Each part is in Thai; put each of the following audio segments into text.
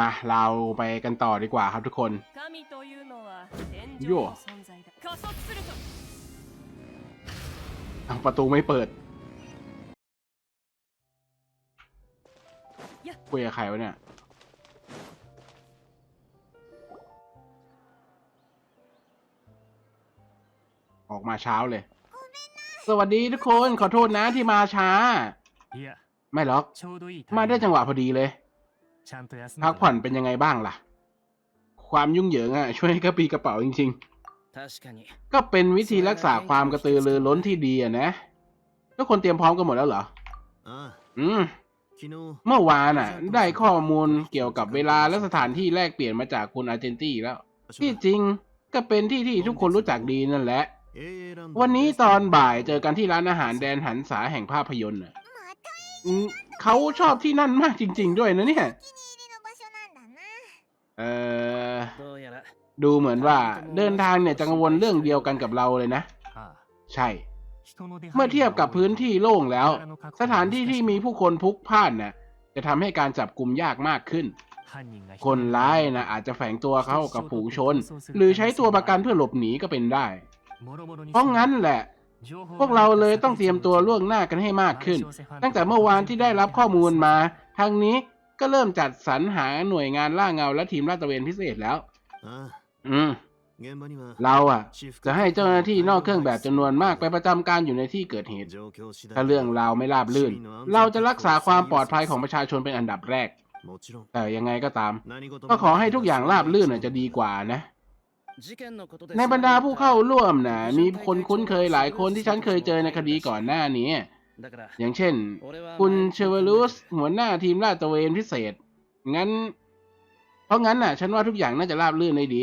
มาเราไปกันต่อดีกว่าครับทุกคนโย่ทางประตูไม่เปิดคุยกับใครวะเนี่ยออกมาเช้าเลย สวัสดีทุกคนขอโทษนะที่มาช้า ไม่หรอก มาได้จังหวะพอดีเลย พักผ่อนเป็นยังไงบ้างล่ะ ความยุ่งเหยิงอะ ช่วยให้กระปีกระเป๋าจริง ๆ ก็เป็นวิธีรักษาความกระตือรือร้นที่ดีอะนะทุกคนเตรียมพร้อมกันหมดแล้วเหรอ อืม เมื่อวานอะ ได้ข้อมูลเกี่ยวกับเวลาและสถานที่แลกเปลี่ยนมาจากคุณอาร์เจนตี้แล้ว ที่จริงก็เป็นที่ที่ทุกคนรู้จักดีนั่นแหละ วันนี้ตอนบ่ายเจอกันที่ร้านอาหารแดนหันษาแห่งภาพยนตร์อะ เขาชอบที่นั่นมากจริง ๆ ด้วยนะเนี่ย เออดูเหมือนว่าเดินทางเนี่ยจะกังวลเรื่องเดียวกันกับเราเลยนะ ใช่ เมื่อเทียบกับพื้นที่โล่งแล้ว สถานที่ที่มีผู้คนพลุกพล่านน่ะ จะทำให้การจับกลุ่มยากมากขึ้น คนร้ายนะอาจจะแฝงตัวเข้ากับผู้ชน หรือใช้ตัวประกันเพื่อหลบหนีก็เป็นได้ เพราะงั้นแหละ พวกเราเลยต้องเตรียมตัวล่วงหน้ากันให้มากขึ้น ตั้งแต่เมื่อวานที่ได้รับข้อมูลมาทางนี้ก็เริ่มจัดสรรหาหน่วยงานล่าเงาและทีมลาดตระเวนพิเศษแล้ว อืมเราอะ จะให้เจ้าหน้าที่นอกเครื่องแบบจำนวนมากไปประจำการอยู่ในที่เกิดเหตุ ถ้าเรื่องเราไม่ราบลื่น เราจะรักษาความปลอดภัยของประชาชนเป็นอันดับแรก แต่ยังไงก็ตาม ก็ขอให้ทุกอย่างราบลื่นจะดีกว่านะ ในบรรดาผู้เข้าร่วมนะมีคนคุ้นเคยหลายคนที่ฉันเคยเจอในคดีก่อนหน้านี้ อย่างเช่น คุณเชเวลูสหัวหน้าทีมลาดตระเวนพิเศษ งั้น เพราะงั้นน่ะ ฉันว่าทุกอย่างน่าจะราบรื่นได้ดี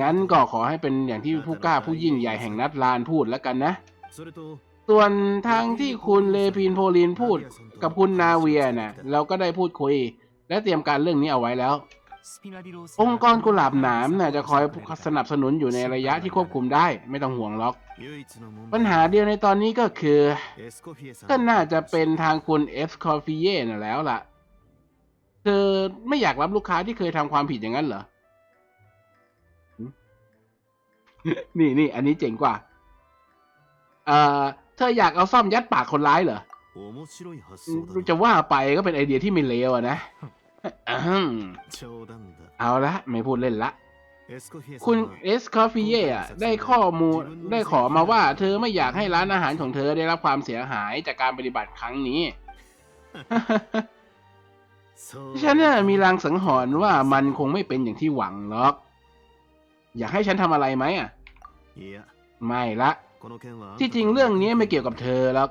งั้นก็ขอให้เป็นอย่างที่ผู้กล้าผู้ยิ่งใหญ่แห่งนัดลานพูดแล้วกันนะ ส่วนทางที่คุณเลพีนโพลินพูดกับคุณนาเวียนะ่ะ เราก็ได้พูดคุย และเตรียมการเรื่องนี้เอาไว้แล้ว องค์กรกุหลาบหนามน่ยจะคอยสนับสนุนอยู่ในระยะที่ควบคุมได้ ไม่ต้องห่วงหรอก ปัญหาเดียวในตอนนี้ก็คือ ก็น่าจะเป็นทางคุณเอสคอฟิเย่นแล้วล่ะ เธอไม่อยากรับลูกค้าที่เคยทำความผิดอย่างนั้นเหรอ นี่นี่อันนี้เจ๋งกว่า เออเธออยากเอาซ่อมยัดปากคนร้ายเหรอ จะว่าไปก็เป็นไอเดียที่ไม่เลวอะนะ เอาละไม่พูดเล่นละ คุณเอสคอฟเย่ได้ข้อมูลได้ขอมาว่า เธอไม่อยากให้ร้านอาหารของเธอได้รับความเสียหายจากการปฏิบัติครั้งนี้ ฉันน่ะมีลางสังหรณ์ว่ามันคงไม่เป็นอย่างที่หวังหรอก อยากให้ฉันทำอะไรไหมอะ ไม่ละ ที่จริงเรื่องนี้ไม่เกี่ยวกับเธอหรอก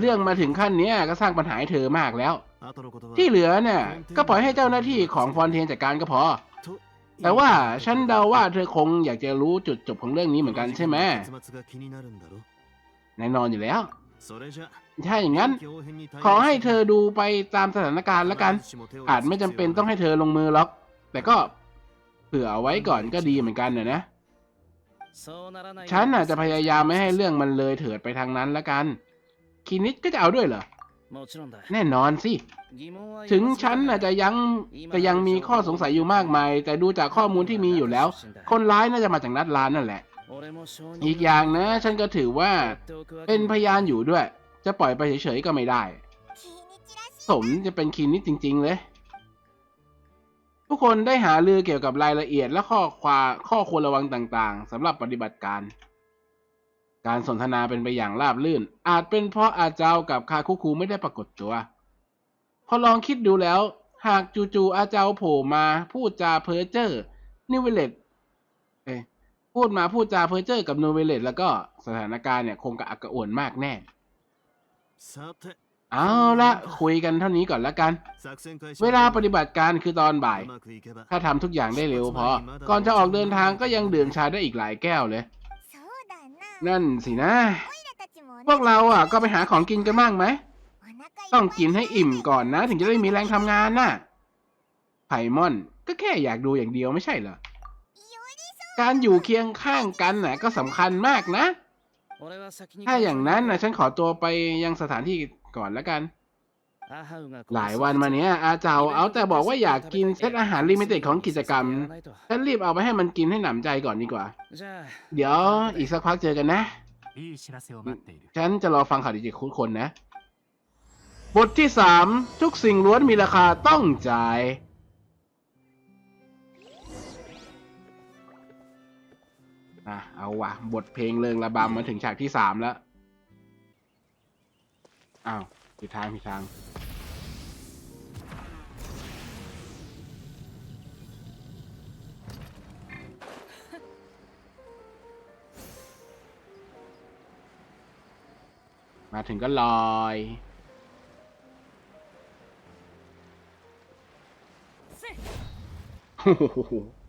เรื่องมาถึงขั้นนี้ก็สร้างปัญหาให้เธอมากแล้ว ที่เหลือเนี่ย ก็ปล่อยให้เจ้าหน้าที่ของฟอนเทนจัดการก็พอ แต่ว่าฉันเดาว่าเธอคงอยากจะรู้จุดจบของเรื่องนี้เหมือนกันใช่ไหมแน่นอนอยู่แล้วใช่อย่างนั้น ขอให้เธอดูไปตามสถานการณ์แล้วกัน อาจไม่จำเป็นต้องให้เธอลงมือหรอก แต่ก็เผื่อเอาไว้ก่อนก็ดีเหมือนกันนะนะฉันอาจจะพยายามไม่ให้เรื่องมันเลยเถิดไปทางนั้นแล้วกัน คินิดก็จะเอาด้วยเหรอ แน่นอนสิ ถึงฉันอาจจะยังจะยังมีข้อสงสัยอยู่มากมาย แต่ดูจากข้อมูลที่มีอยู่แล้ว คนร้ายน่าจะมาจากนัดร้านนั่นแหละ อีกอย่างนะ ฉันก็ถือว่า เป็นพยานอยู่ด้วย จะปล่อยไปเฉยๆก็ไม่ได้ สมจะเป็นคินนิดจริง ๆ เลย ทุกคนได้หาลือเกี่ยวกับรายละเอียดและข้อความข้อควรระวังต่างๆสำหรับปฏิบัติการ การสนทนาเป็นไปอย่างราบรื่น อาจเป็นเพราะอาเจ้ากับคาคุคูไม่ได้ปรากฏตัว พอลองคิดดูแล้ว หากจูจูอาเจ้าโผล่มาพูดจาเพ้อเจ้อนิวเวเลตเอ้พูดมาพูดจาเพ้อเจ้อกับนิวเวเลตแล้วก็สถานการณ์เนี่ยคงกระอักกระอ่วนมากแน่เอาละคุยกันเท่านี้ก่อนละกัน เวลาปฏิบัติการคือตอนบ่าย ถ้าทำทุกอย่างได้เร็วพอ ก่อนจะออกเดินทางก็ยังดื่มชาได้อีกหลายแก้วเลย นั่นสินะ พวกเราอะก็ไปหาของกินกันบ้างไหม ต้องกินให้อิ่มก่อนนะ ถึงจะได้มีแรงทำงานน่ะไพ่มอนก็แค่อยากดูอย่างเดียวไม่ใช่เหรอ การอยู่เคียงข้างกันน่ะ ก็สำคัญมากนะ ถ้าอย่างนั้นนะฉันขอตัวไปยังสถานที่ก่อนแล้วกัน หลายวันมาเนี้ยอาเจ้าเอาแต่บอกว่าอยากกินเซตอาหารลิมิเต็ดของกิจกรรมฉันรีบเอาไปให้มันกินให้หนำใจก่อนดีกว่า เดี๋ยวอีกสักพักเจอกันนะ ฉันจะรอฟังข่าวดีจากคุณคนนะ บทที่สามทุกสิ่งล้วนมีราคาต้องจ่ายอะเอาวะบทเพลงเริงระบำมาถึงฉากที่สามแล้ว อ้าวผิดทางผิดทาง มาถึงก็ลอย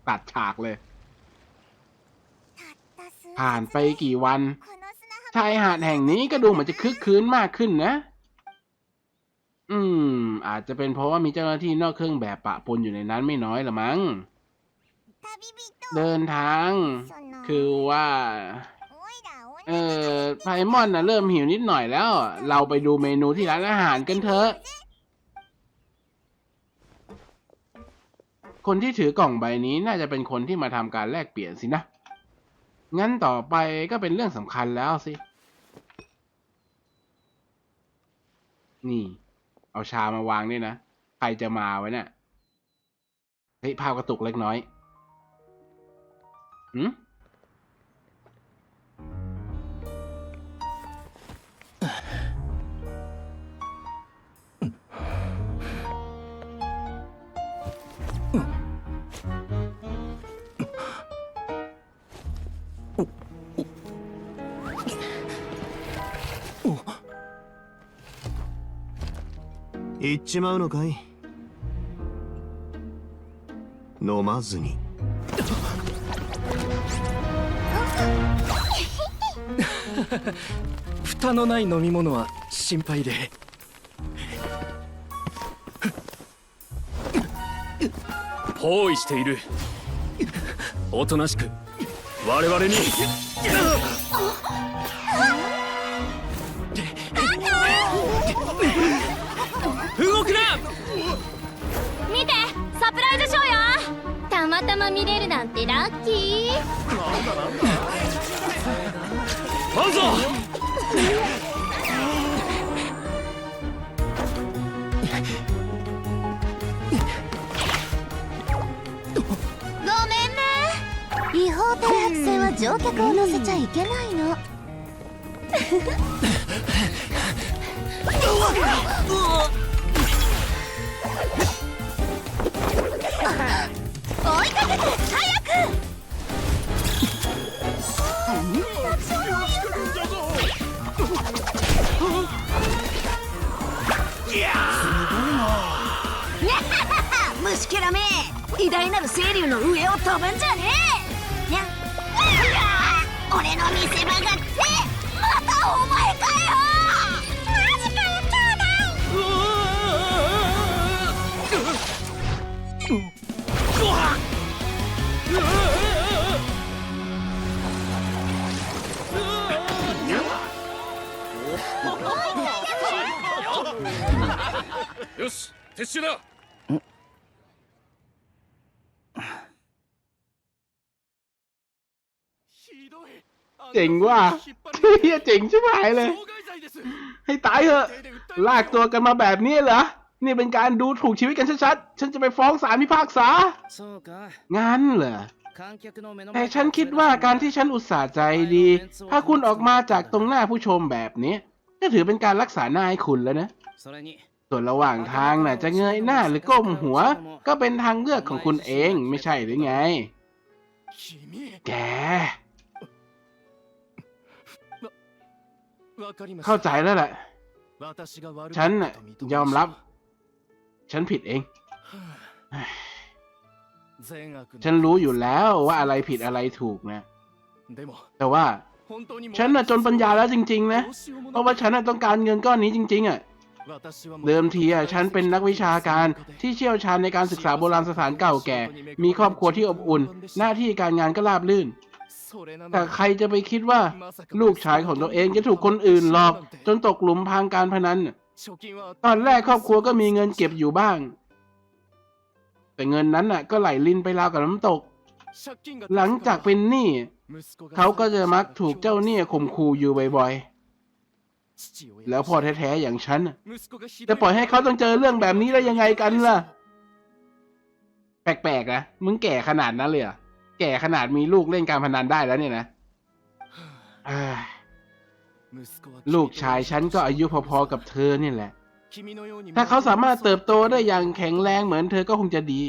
ตัดฉากเลย ผ่านไปกี่วันชายหาดแห่งนี้ก็ดูเหมือนจะคึกคืนมากขึ้นนะ อืม อาจจะเป็นเพราะว่ามีเจ้าหน้าที่นอกเครื่องแบบปะปนอยู่ในนั้นไม่น้อยละมั้ง เดินทาง คือว่า ไพมอนนะเริ่มหิวนิดหน่อยแล้ว เราไปดูเมนูที่ร้านอาหารกันเถอะ คนที่ถือกล่องใบนี้น่าจะเป็นคนที่มาทำการแลกเปลี่ยนสินะ งั้นต่อไปก็เป็นเรื่องสำคัญแล้วสิ นี่ เอาชามาวางด้วยนะ ใครจะมาไว้นี่ยเฮ้ยภาพกระตุกเล็กน้อยหืม 行っちまうのかい？飲まずに。蓋のない飲み物は心配で。包囲している。おとなしく。我々に見れるなんてラッキー。パンゾーごめんね。違法停泊船は乗客を乗せちゃいけないの。追い 大なる清流の上を飛ぶんじゃねえ。にゃ。俺の見せ場がってまたお前かよ。マジかよ。兄弟よし撤収だ เจ๋งว่ะเฮียเจ๋งชิบหายเลย ให้ตายเถอะ ลากตัวกันมาแบบนี้เหรอ นี่เป็นการดูถูกชีวิตกันชัดๆ ฉันจะไปฟ้องศาลพิพากษา งานเหรอ แต่ฉันคิดว่าการที่ฉันอุตส่าห์ใจดี ถ้าคุณออกมาจากตรงหน้าผู้ชมแบบนี้ ก็ถือเป็นการรักษาหน้าให้คุณแล้วนะส่วนระหว่างทางน่ะจะเงยหน้าหรือก้มหัว ก็เป็นทางเลือกของคุณเองไม่ใช่หรือไง แก เข้าใจแล้วแหละ ฉันน่ะยอมรับ ฉันผิดเอง ฉันรู้อยู่แล้วว่าอะไรผิดอะไรถูกนะ แต่ว่า ฉันน่ะจนปัญญาแล้วจริง ๆ นะ เพราะว่าฉันน่ะต้องการเงินก้อนนี้จริง ๆ อะ เดิมทีอะฉันเป็นนักวิชาการที่เชี่ยวชาญในการศึกษาโบราณสถานเก่าแก่ มีครอบครัวที่อบอุ่น หน้าที่การงานก็ราบรื่น แต่ใครจะไปคิดว่า ลูกชายของตัวเองจะถูกคนอื่นหลอก จนตกหลุมพรางการพนันตอนแรกครอบครัวก็มีเงินเก็บอยู่บ้าง แต่เงินนั้นน่ะ ก็ไหลลินไปราวกับน้ำตก หลังจากเป็นหนี้เขาก็จะมักถูกเจ้าหนี้ข่มขู่อยู่บ่อยๆ แล้วพ่อแท้ๆอย่างฉันจะปล่อยให้เขาต้องเจอเรื่องแบบนี้ได้ยังไงกันล่ะ แปลกๆนะมึงแก่ขนาดนั้นเลยอะ แก่ขนาดมีลูกเล่นการพนันได้แล้วเนี่ยนะลูกชายฉันก็อายุพอๆกับเธอเนี่ยแหละ ถ้าเขาสามารถเติบโตได้อย่างแข็งแรงเหมือนเธอก็คงจะดี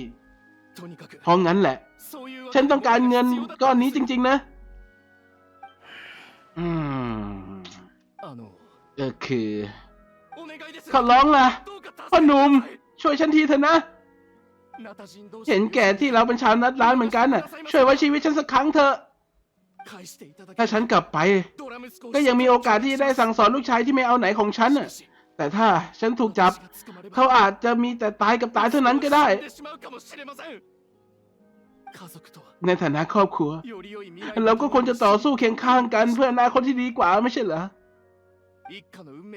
เพราะงั้นแหละ ฉันต้องการเงินก้อนนี้จริง ๆ นะ อืมก็คือขอร้องล่ะพ่อหนุ่มช่วยฉันทีเถอะนะ เห็นแก่ที่เราเป็นชาวนัดร้านเหมือนกันน่ะ ช่วยไว้ชีวิตฉันสักครั้งเถอะ ถ้าฉันกลับไป ก็ยังมีโอกาสที่ได้สั่งสอนลูกชายที่ไม่เอาไหนของฉันน่ะ แต่ถ้าฉันถูกจับ เขาอาจจะมีแต่ตายกับตายเท่านั้นก็ได้ ในฐานะครอบครัว เราก็ควรจะต่อสู้เคียงข้างกันเพื่ออนาคตที่ดีกว่าไม่ใช่เหรอ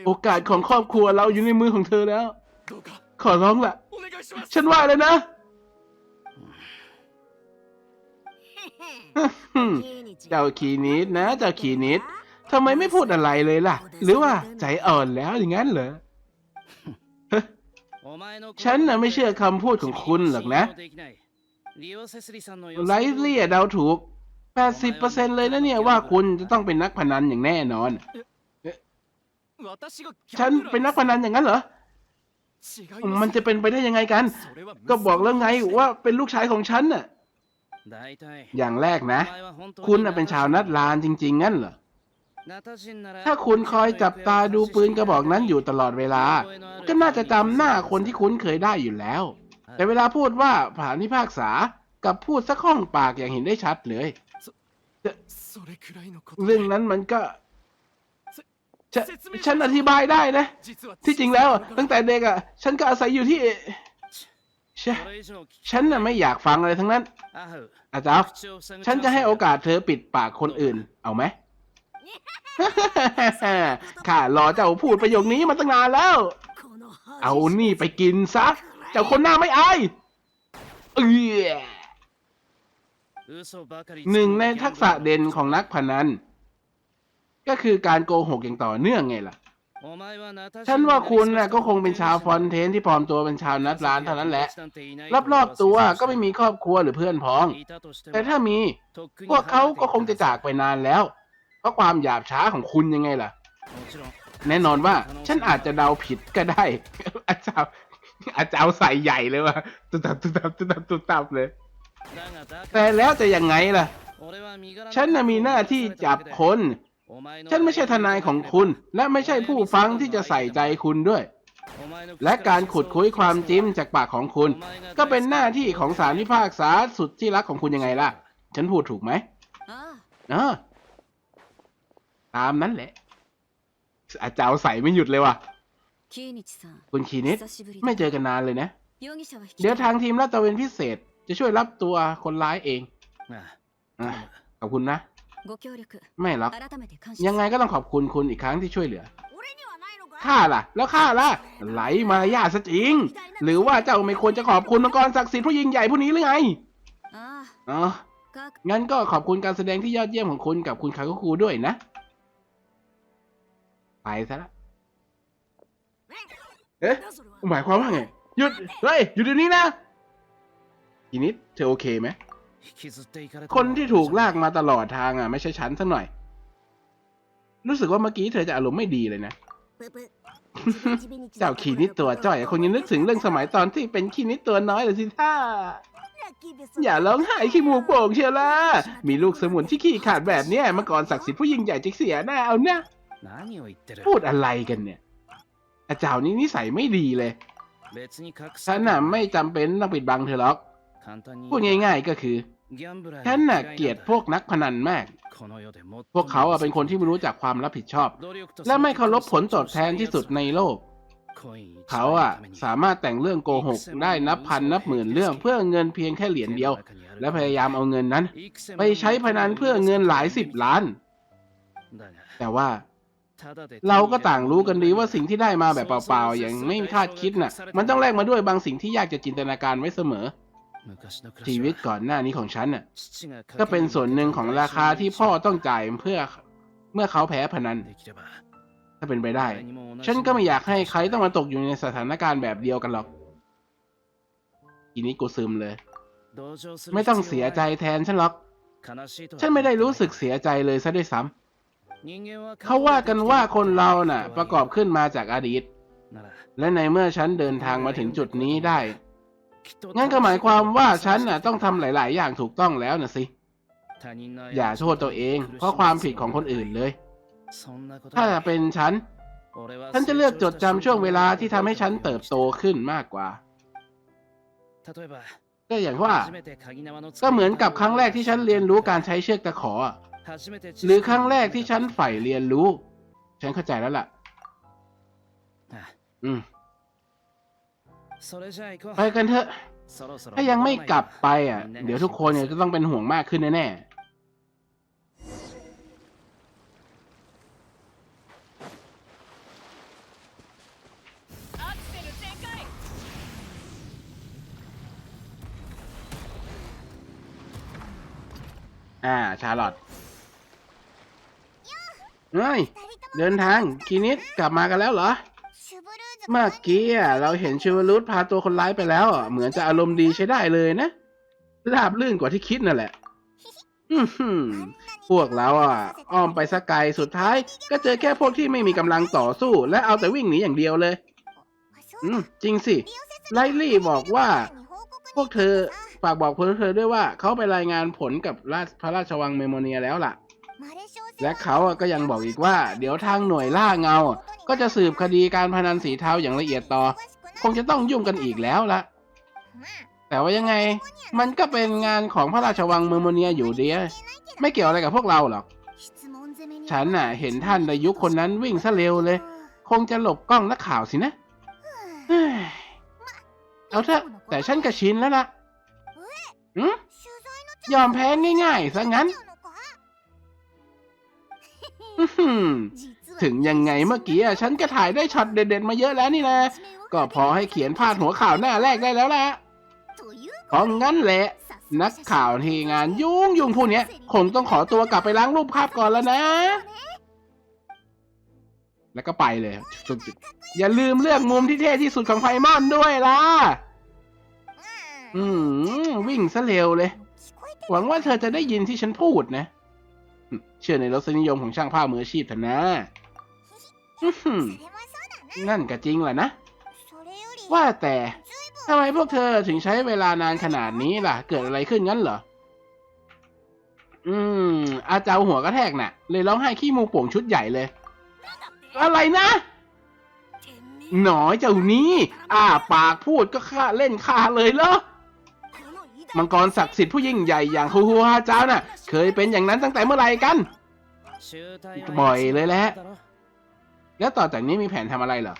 โอกาสของครอบครัวเราอยู่ในมือของเธอแล้ว ขอร้องละฉันว่าเลยนะ เจ้าขีนิดนะเจ้าขีนิดทำไมไม่พูดอะไรเลยล่ะ หรือว่าใจอ่อนแล้วอย่างนั้นเหรอฉันน่ะไม่เชื่อคำพูดของคุณหรอกนะไลฟ์ลี่เดาถูก 80%เลยนะเนี่ยว่าคุณจะต้องเป็นนักพนันอย่างแน่นอน ฉันเป็นนักพนันอย่างนั้นเหรอ มันจะเป็นไปได้ยังไงกัน ก็บอกแล้วไงว่าเป็นลูกชายของฉันน่ะ อย่างแรกนะ คุณเป็นชาวนัดลานจริง ๆ งั้นเหรอ ถ้าคุณคอยจับตาดูปืนกระบอกนั้นอยู่ตลอดเวลา ก็น่าจะจำหน้าคนที่คุ้นเคยได้อยู่แล้ว แต่เวลาพูดว่าผ่านพิพากษากับพูดสักข้องปากอย่างเห็นได้ชัดเลยเรื่องนั้นมันก็ฉันอธิบายได้นะ ที่จริงแล้วตั้งแต่เด็กอะ่ะ ฉันก็อาศัยอยู่ที่ ชะฉันน่ะไม่อยากฟังอะไรทั้งนั้น อาจารย์ฉันจะให้โอกาสเธอปิดปากคนอื่น เอาไหมข้ารอเจ้าพูดประโยคนี้มาตั้งนานแล้ว เอานี่ไปกินซะ เจ้าคนหน้าไม่อายเออหนึ่งในทักษะเด่นของนักพนัน ก็คือการโกหกอย่างต่อเนื่องไงล่ะ ฉันว่าคุณน่ะก็คงเป็นชาวฟอนเทนที่ปลอมตัวเป็นชาวนัดร้านเท่านั้นแหละ รอบๆตัวก็ไม่มีครอบครัวหรือเพื่อนพ้อง แต่ถ้ามี พวกเขาก็คงจะจากไปนานแล้ว เพราะความหยาบช้าของคุณยังไงล่ะ แน่นอนว่าฉันอาจจะเดาผิดก็ได้ อาจารย์อาจารย์ใส่ใหญ่เลยว่ะตุ๊ตับตุ๊ตับตุ๊ตับตุ๊ตับเลย แต่แล้วจะยังไงล่ะ ฉันน่ะมีหน้าที่จับคน ฉันไม่ใช่ทนายของคุณ และไม่ใช่ผู้ฟังที่จะใส่ใจคุณด้วย และการขุดคุยความจิ้มจากปากของคุณ ก็เป็นหน้าที่ของศาลพิพากษาสุดที่รักของคุณยังไงล่ะ ฉันพูดถูกไหมเออตามนั้นแหละ อาจารย์ใส่ไม่หยุดเลยว่ะ คุณคีนิตไม่เจอกันนานเลยนะ เดี๋ยวทางทีมลาดตระเวนพิเศษ จะช่วยรับตัวคนร้ายเองขอบคุณนะ ไม่หรอกยังไงก็ต้องขอบคุณคุณอีกครั้งที่ช่วยเหลือข้าล่ะ แล้วข้าล่ะ ไหลมารยาซะจริง หรือว่าเจ้าไม่ควรจะขอบคุณมังกรศักดิ์สิทธิ์ผู้ยิ่งใหญ่ผู้นี้หรือไงอ๋องั้นก็ขอบคุณการแสดงที่ยอดเยี่ยมของคุณกับคุณคาคุคูด้วยนะ ไปซะละเอ๊ะหมายความว่าไงหยุดเฮ้ยหยุดเดี๋ยวนี้นะทีนี้เธอโอเคไหม คนที่ถูกลากมาตลอดทางอะ ไม่ใช่ฉันสักหน่อย รู้สึกว่าเมื่อกี้เธอจะอารมณ์ไม่ดีเลยนะププเจ้าขีนิดตัวจ้อยคงยังนึกถึงเรื่องสมัยตอนที่เป็นขีนิดตัวน้อยเลยสิท่าอย่าร้องไห้ขี้มูกโป่งเชียวล่ะ มีลูกสมุนที่ขี้ขาดแบบเนี้ยเมื่อก่อนศักดิ์สิทธิ์ผู้ยิ่งใหญ่จะเสียหน้าเอานะพูดอะไรกันเนี่ย อาจารย์นี่นิสัยไม่ดีเลยฉันน่ะไม่จำเป็นต้องปิดบังเธอหรอก พูดง่าย ๆก็คือ ฉันน่ะเกลียดพวกนักพนันมาก พวกเขาอะเป็นคนที่ไม่รู้จักความรับผิดชอบ และไม่เคารพผลตอบแทนที่สุดในโลก เขาอะสามารถแต่งเรื่องโกหกได้นับพันนับหมื่นเรื่องเพื่อเงินเพียงแค่เหรียญเดียว และพยายามเอาเงินนั้น ไปใช้พนันเพื่อเงินหลายสิบล้าน แต่ว่าเราก็ต่างรู้กันดีว่าสิ่งที่ได้มาแบบเปล่าๆอย่างไม่คาดคิดน่ะ มันต้องแลกมาด้วยบางสิ่งที่ยากจะจินตนาการไว้เสมอ ชีวิตก่อนหน้านี้ของฉันน่ะ ก็เป็นส่วนหนึ่งของราคาที่พ่อต้องจ่ายเพื่อเมื่อเขาแพ้พนัน ถ้าเป็นไปได้ ฉันก็ไม่อยากให้ใครต้องมาตกอยู่ในสถานการณ์แบบเดียวกันหรอกทีนี้กูซึมเลย ไม่ต้องเสียใจแทนฉันหรอก ฉันไม่ได้รู้สึกเสียใจเลยซะด้วยซ้ำเขาว่ากันว่าคนเราน่ะ ประกอบขึ้นมาจากอดีต และในเมื่อฉันเดินทางมาถึงจุดนี้ได้ งั้นก็หมายความว่าฉันน่ะต้องทำหลาย ๆ อย่างถูกต้องแล้วน่ะสิ อย่าโทษตัวเอง เพราะความผิดของคนอื่นเลย ถ้าเป็นฉัน ฉันจะเลือกจดจำช่วงเวลาที่ทำให้ฉันเติบโตขึ้นมากกว่า ก็อย่างว่า ก็เหมือนกับครั้งแรกที่ฉันเรียนรู้การใช้เชือกตะขออะหรือครั้งแรกที่ฉันใฝ่เรียนรู้ ฉันเข้าใจแล้วล่ะ อืม ไปกันเถอะ ถ้ายังไม่กลับไปอะ เดี๋ยวทุกคนเนี่ยจะต้องเป็นห่วงมากขึ้นแน่ๆอ่า ชาร์ลอตเฮ้ย เดินทางคีนิดกลับมากันแล้วเหรอ เมื่อกี้อะเราเห็นชิวรุตพาตัวคนร้ายไปแล้วอะเหมือนจะอารมณ์ดีใช้ได้เลยนะราบลื่นกว่าที่คิดนั่นแหละพวกเราอะ อ้อมไปสักไกลสุดท้าย ก็เจอแค่พวกที่ไม่มีกำลังต่อสู้ และเอาแต่วิ่งหนีอย่างเดียวเลย อืม จริงสิ ไลลี่บอกว่า พวกเธอฝากบอกพวกเธอด้วยว่า เขาไปรายงานผลกับราชพระราชวังเมโมเนียแล้วล่ะ และเขาก็ยังบอกอีกว่า เดี๋ยวทางหน่วยล่าเงา ก็จะสืบคดีการพนันสีเทาอย่างละเอียดต่อ คงจะต้องยุ่งกันอีกแล้วละแต่ว่ายังไง มันก็เป็นงานของพระราชวังเมอร์โมเนียอยู่ดีอะไม่เกี่ยวอะไรกับพวกเราหรอก ฉันน่ะเห็นท่านในยุคคนนั้นวิ่งซะเร็วเลย คงจะหลบกล้องนักข่าวสินะเฮ้ยเอาเถอะแต่ฉันก็ชินแล้วล่ะหืมยอมแพ้ง่ายๆซะงั้นอื้อหือ ถึงยังไงเมื่อกี้ฉันก็ถ่ายได้ช็อตเด็ดๆมาเยอะแล้วนี่นะก็พอให้เขียนพาดหัวข่าวหน้าแรกได้แล้วแหละเพราะงั้นแหละ นักข่าวที่งานยุ่งยุ่งพวกนี้คงต้องขอตัวกลับไปล้างรูปภาพก่อนแล้วนะ แล้วก็ไปเลย อย่าลืมเลือกมุมที่เท่ที่สุดของไฟมอนด้วยล่ะ อืมวิ่งซะเร็วเลย หวังว่าเธอจะได้ยินที่ฉันพูดนะ เชื่อในรสนิยมของช่างภาพมืออาชีพเถอะนะ อื้อหือนั่นก็จริงแหละนะ ว่าแต่ทำไมพวกเธอถึงใช้เวลานานขนาดนี้ล่ะ เกิดอะไรขึ้นงั้นเหรอ อืม อาเจ้าหัวกระแทกน่ะ เลยร้องไห้ขี้มูกโป่งชุดใหญ่เลย อะไรนะ หนอยเจ้านี้อ่าปากพูดก็ฆ่าเล่นฆ่าเลยเหรอ มังกรศักดิ์สิทธิ์ผู้ยิ่งใหญ่อย่างฮูฮูฮาเจ้าน่ะ เคยเป็นอย่างนั้นตั้งแต่เมื่อไหร่กัน บ่อยเลยแหละ แล้วต่อจากนี้มีแผนทำอะไรเหรอ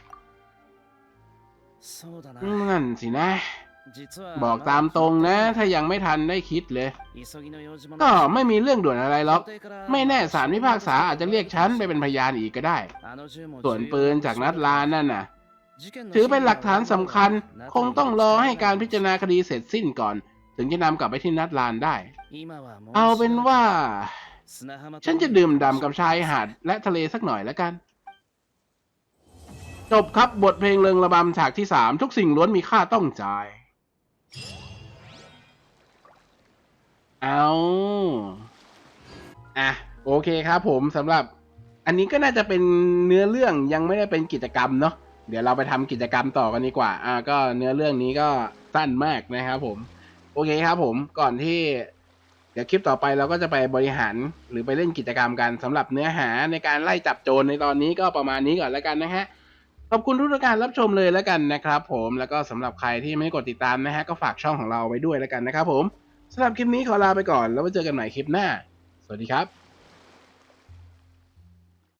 อืมนั่นสินะ บอกตามตรงนะ ถ้ายังไม่ทันได้คิดเลย ก็ไม่มีเรื่องด่วนอะไรหรอก ไม่แน่ศาลพิพากษาอาจจะเรียกฉันไปเป็นพยานอีกก็ได้ ส่วนปืนจากนัดลานนั่นน่ะ ถือเป็นหลักฐานสำคัญ คงต้องรอให้การพิจารณาคดีเสร็จสิ้นก่อน ถึงจะนำกลับไปที่นัดลานได้ เอาเป็นว่า ฉันจะดื่มด่ำกับชายหาดและทะเลสักหน่อยแล้วกัน จบครับบทเพลงเริงระบำฉากที่สามทุกสิ่งล้วนมีค่าต้องจ่าย เอาอะโอเคครับผมสำหรับอันนี้ก็น่าจะเป็นเนื้อเรื่องยังไม่ได้เป็นกิจกรรมเนาะเดี๋ยวเราไปทำกิจกรรมต่อกันดีกว่า อ่า ก็เนื้อเรื่องนี้ก็สั้นมากนะครับผม โอเคครับผม ก่อนที่ เดี๋ยวคลิปต่อไปเราก็จะไปบริหารหรือไปเล่นกิจกรรมกันสำหรับเนื้อหาในการไล่จับโจรในตอนนี้ก็ประมาณนี้ก่อนแล้วกันนะฮะ ขอบคุณทุกการรับชมเลยแล้วกันนะครับผมแล้วก็สำหรับใครที่ไม่กดติดตามนะฮะก็ฝากช่องของเราไว้ด้วยแล้วกันนะครับผมสำหรับคลิปนี้ขอลาไปก่อนแล้วไว้เจอกันใหม่คลิปหน้า สวัสดีครับ